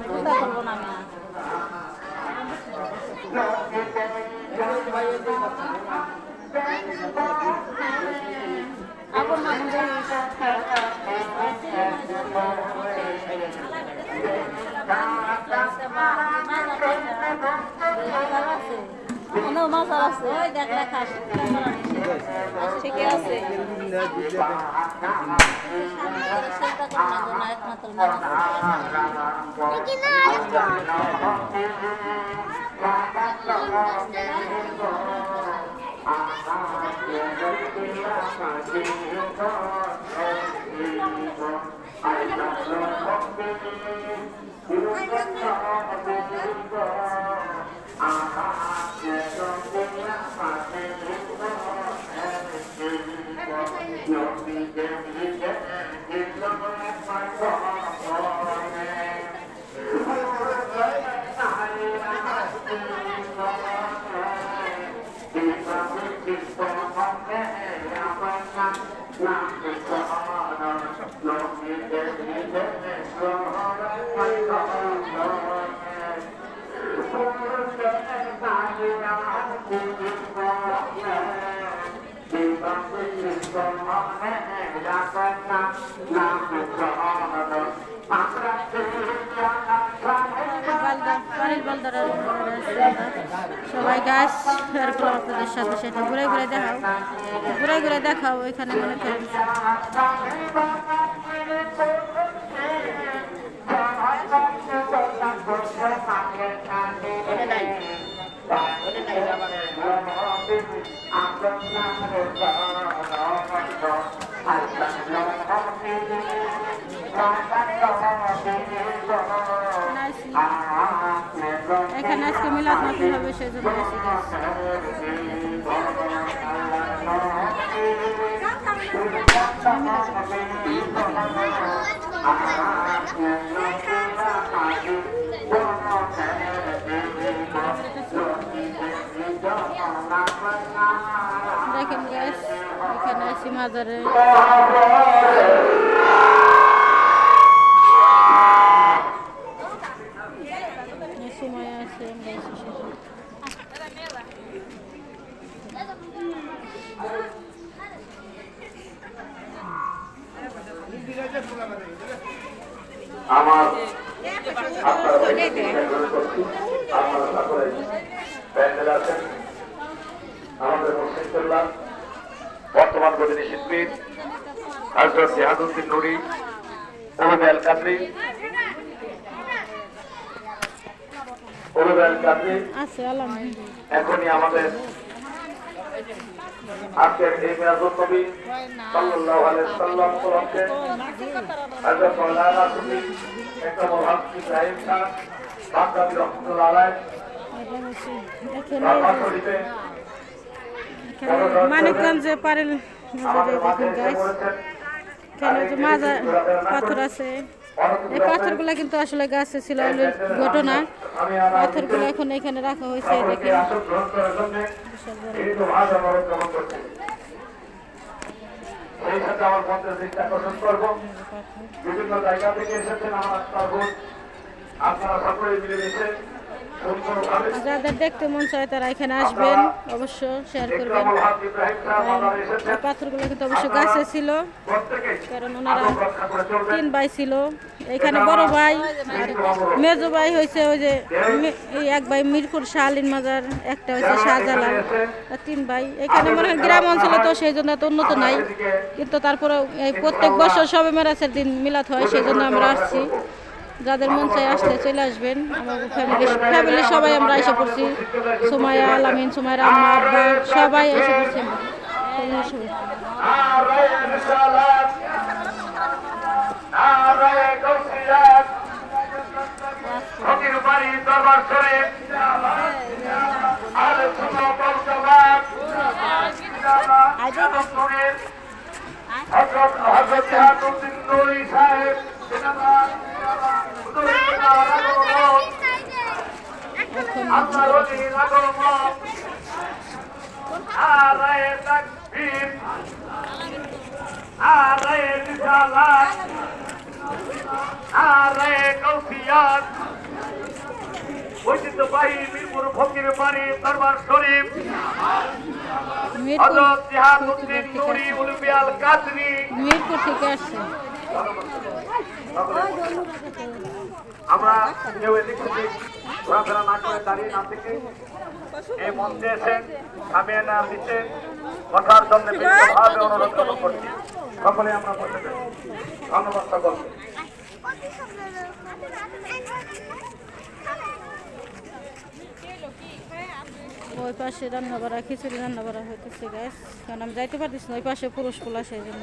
চিন্তা করব না আমি আগুন মজা আছে ওই দেখ লেখা ঠিকই আছে চিন্তা করো না গো সবাই গাছ এরকম আপনাদের সাথে সেটা ঘুরে ঘুরে দেখাও। ঘুরে ঘুরে দেখাও ওইখানে মনে করেন। এখানে আজকে মিলাদ মাতি হবে সেই জন্য এসে গেছে। দেখেন গ্যাস এখানে আছি মাজারে এই সময় আছে আমরা এসে সেখানে। আমার আপনারা আপনারা সকলে বর্তমান গদিনী শিল্পী হজরত জেহাদুদ্দিন নুরি উরুদ আল কাদরি। উরুদ আল কাদরি। এখনই আমাদের আজকের এই নবী সাল্লাল্লাহু আলাইহি সাল্লাম উপলক্ষে হযরত মাওলানা সুফি একরামুল হক ইব্রাহিম খান বাগদাদি রহমাতুল্লাহ আলাইহি। এখানে মানিকগঞ্জে পারেল দেখুন গাছ এখানে যে মাজা পাথর আছে? এই পাথরগুলো কিন্তু আসলে গাছে ছিল ঘটনা। পাথরগুলো এখন এখানে রাখা হয়েছে আমার আপনারা সকলে যাদের দেখতে মন চায় তারা এখানে আসবেন, অবশ্য শেয়ার করবেন। পাথরগুলো কিন্তু অবশ্য গাছে ছিল, কারণ ওনারা তিন ভাই ছিল। এখানে বড় ভাই মেজো ভাই হয়েছে ওই যে এক ভাই মিরপুর শাহালিন মাজার, একটা হয়েছে শাহজালাল, আর তিন ভাই। এখানে মনে হয় গ্রাম অঞ্চলে তো সেই জন্য এত উন্নত নাই, কিন্তু তারপরে এই প্রত্যেক বছর সবে মেরাসের দিন মিলাত হয়, সেই জন্য আমরা আসছি। যাদের মন চাই আসতে চলে আসবেন। ফ্যামিলি ফ্যামিলি সবাই আমরা এসে পড়ছি সুমাইয়া, আলামিন সুমাইয়া আম্মা, আব্বা, সবাই এসে পড়ছি আমরা। ফ্যামিলি কৌফিয়াত ঐতিহ্যবাহী মিরপুর ফকির বাড়ি দরবার শরীফ মিরপুর হজরত জিহাদুদ্দিন নুরি উলবিয়াল কাদরি মিরপুর থেকে আসছে। আমরা কেউ ঘোরাফেরা না করে দাঁড়িয়ে না থেকে এই মঞ্চে জন্য অনুরোধ করছি। সকলে আমরা বসে ধন্যবাদ ওই পাশে রান্না বাড়া খিচুড়ি রান্না বাড়া হইতেছে গ্যাস কারণ আমি যাইতে পারতেছি না, ওই পাশে পুরুষ পোলা, সেই জন্য